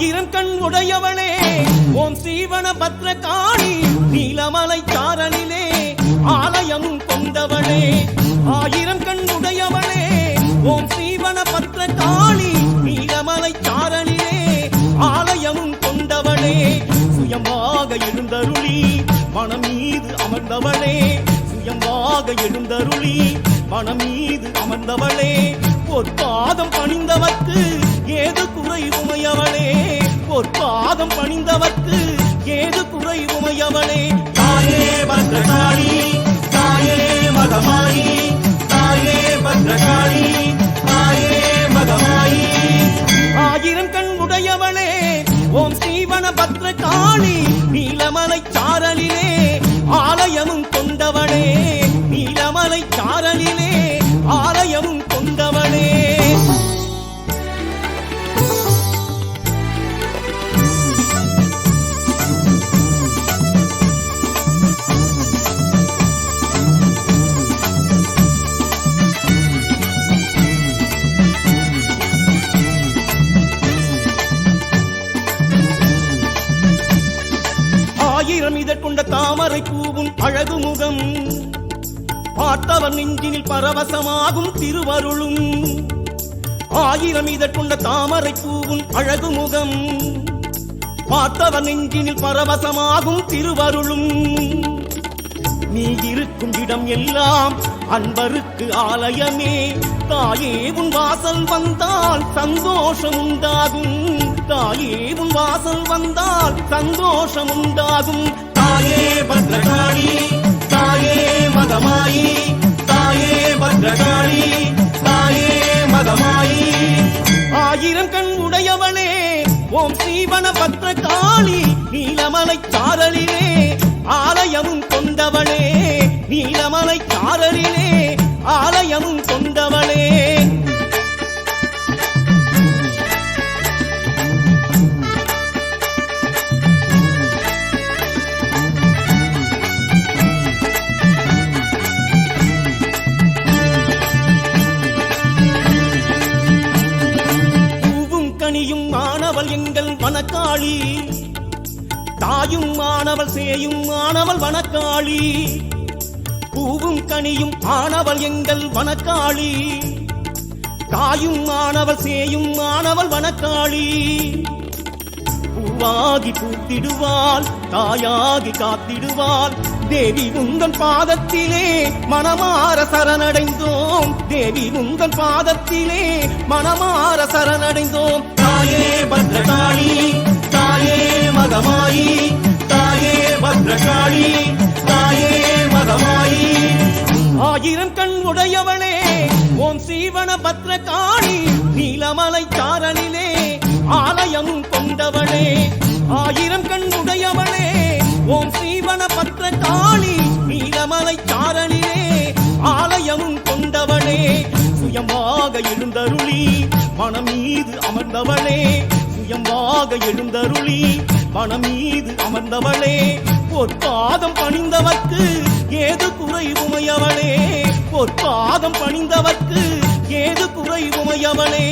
ஆயிரம் கண் உடையவனே. ஓம் சீவன பத்ரகாளி நீலமலை சாரணிலே ஆலயம் கொண்டவனே. ஆயிரம் கண் உடையவனே. ஓம் சீவன பத்ரகாளி நீலமலை சாரணிலே ஆலயம் கொண்டவனே. சுயமாக எழுந்தருளி மனம் மீது அமர்ந்தவளே. சுயமாக எழுந்தருளி மனம் மீது அமர்ந்தவளே. பொற்பாதம் பணிந்தவர்க்கு ஏது குறைவுமையவளே பொற்பாதம் பணிந்தவர்க்கு ஏது குறைவுமையவளே தாயே பத்ரகாளி தாயே மகமாயி தாயே பத்ரகாளி தாயே மகமாயி ஆயிரம் கண் உடையவளே ஓம் ஸ்ரீவன பத்ரகாளி நீலமலை சாரலிலே ஆலயமும் ஆயிரம் இதற்கொண்ட தாமரை பூவும் அழகு முகம். பார்த்தவர் நெஞ்சினில் பரவசமாகும் திருவருளும். ஆயிரம் இதற்கொண்ட தாமரை பூவும் அழகு முகம். பார்த்தவர் நெஞ்சினில் பரவசமாகும் திருவருளும். நீ இருக்கும் இடம் எல்லாம் அன்பருக்கு ஆலயமே. தாயே உன் வாசல் வந்தால் சந்தோஷம் உண்டாகும் தாயே உன் வாசல் வந்தால் சந்தோஷம் உண்டாகும் தாயே பத்ரகாளி தாயே மதமாயி தாயே பத்ரகாளி தாயே மதமாயி. ஆயிரம் கண் உடையவளே ஓம் ஸ்ரீவன பத்ரகாளி நீலமலை சாரலிலே மாணவள் எங்கள் வனக்காளி. தாயும் மாணவள் சேயும் மாணவள் வனக்காளி. பூவும் கனியும் ஆனவள் எங்கள் வனக்காளி. தாயும் மாணவள் சேயும் மாணவள் வனக்காளி. பூவாகி பூத்திடுவாள் தாயாகி காத்திடுவாள் தேவி உந்தன் பாதத்திலே மனமார சரணடைந்தோம். தேவி உந்தன் பாதத்திலே மனமார சரணடைந்தோம். தாயே பத்ரகாளி தாயே மகமாயி தாயே பத்ரகாளி தாயே மகமாயி. ஆயிரம் கண் உடையவளே ஓம் சீவன பத்ரகாளி நீலமலை தாரணிலே ஆலயம் கொண்டவளே ஆயிரம் கண் உடையவளே ஓம் சீவன சுயமாக எழுந்தருளி மனம் மீது அமர்ந்தவளே சுயமாக எழுந்தருளி மனம் மீது அமர்ந்தவளே பொற்பாதம் பணிந்தவர்க்கு ஏது குறை உமையவளே? பொற்பாதம் பணிந்தவர்க்கு ஏது குறை உமையவளே?